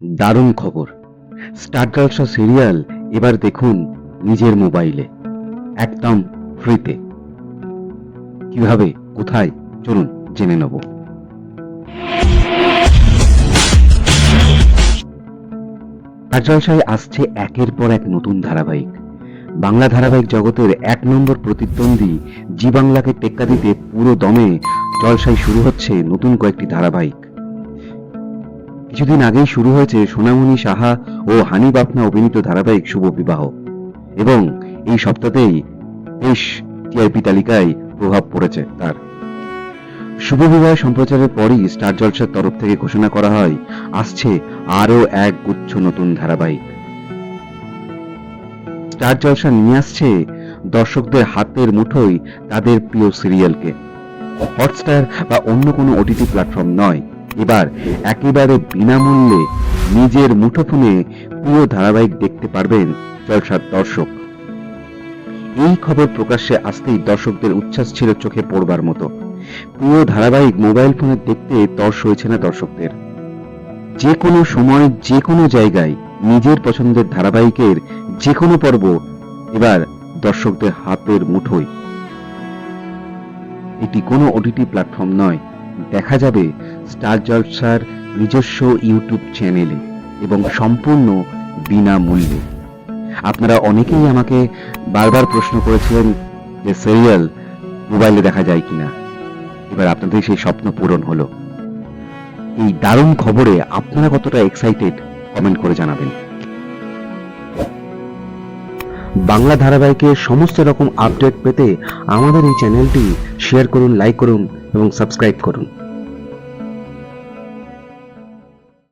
দারুণ খবর। স্টার জলসা সিরিয়াল এবার দেখুন নিজের মোবাইলে একদম ফ্রিতে কীভাবে, কোথায়, চলুন জেনে নেব। জলসায় আসছে একের পর এক নতুন ধারাবাহিক। বাংলা ধারাবাহিক জগতের এক নম্বর প্রতিদ্বন্দ্বী জি বাংলাকে টেক্কা দিতে পুরো দমে জলসায় শুরু হচ্ছে নতুন কয়েকটি ধারাবাহিক। কিছুদিন আগেই শুরু হয়েছে সোনামণি সাহা ও হানি বাপনা অভিনীত ধারাবাহিক শুভ বিবাহ। এবং এই সপ্তাহতেই বেশ টিআরপি তালিকায় প্রভাব পড়েছে তার। শুভ বিবাহ সম্প্রচারের পরই স্টার জলসার তরফ থেকে ঘোষণা করা হয়, আসছে আরও এক গুচ্ছ নতুন ধারাবাহিক। স্টার জলসা নিয়ে আসছে দর্শকদের হাতের মুঠোয় তাদের প্রিয় সিরিয়ালকে। হটস্টার বা অন্য কোনো ওটিটি প্ল্যাটফর্ম নয়। এবার একেবারে বিনামূল্যে নিজের মুঠোফোনে প্রিয় ধারাবাহিক দেখতে পারবেন জলসার দর্শক। এই খবর প্রকাশ্যে আসতেই দর্শকদের উচ্ছ্বাস ছিল চোখে পড়বার মতো। প্রিয় ধারাবাহিক মোবাইল ফোনে দেখতে তর্স হয়েছে না দর্শকদের। যে কোনো সময় যে কোনো জায়গায় নিজের পছন্দের ধারাবাহিকের যে কোনো পর্ব এবার দর্শকদের হাতের মুঠোয়। এটি কোনো ওটিটি প্ল্যাটফর্ম নয়, দেখা যাবে স্টার জলসার নিজস্ব ইউটিউব চ্যানেলে এবং সম্পূর্ণ বিনামূল্যে আপনারা অনেকেই আমাকে বারবার প্রশ্ন করেছিলেন যে সিরিয়াল মোবাইলে দেখা যায় কিনা। এবার আপনাদের সেই স্বপ্ন পূরণ হলো। এই দারুণ খবরে আপনারা কতটা এক্সাইটেড কমেন্ট করে জানাবেন। বাংলা ধারাবাহিকের সমস্ত রকম আপডেট পেতে আমাদের এই চ্যানেলটি শেয়ার করুন লাইক করুন এবং সাবস্ক্রাইব করুন।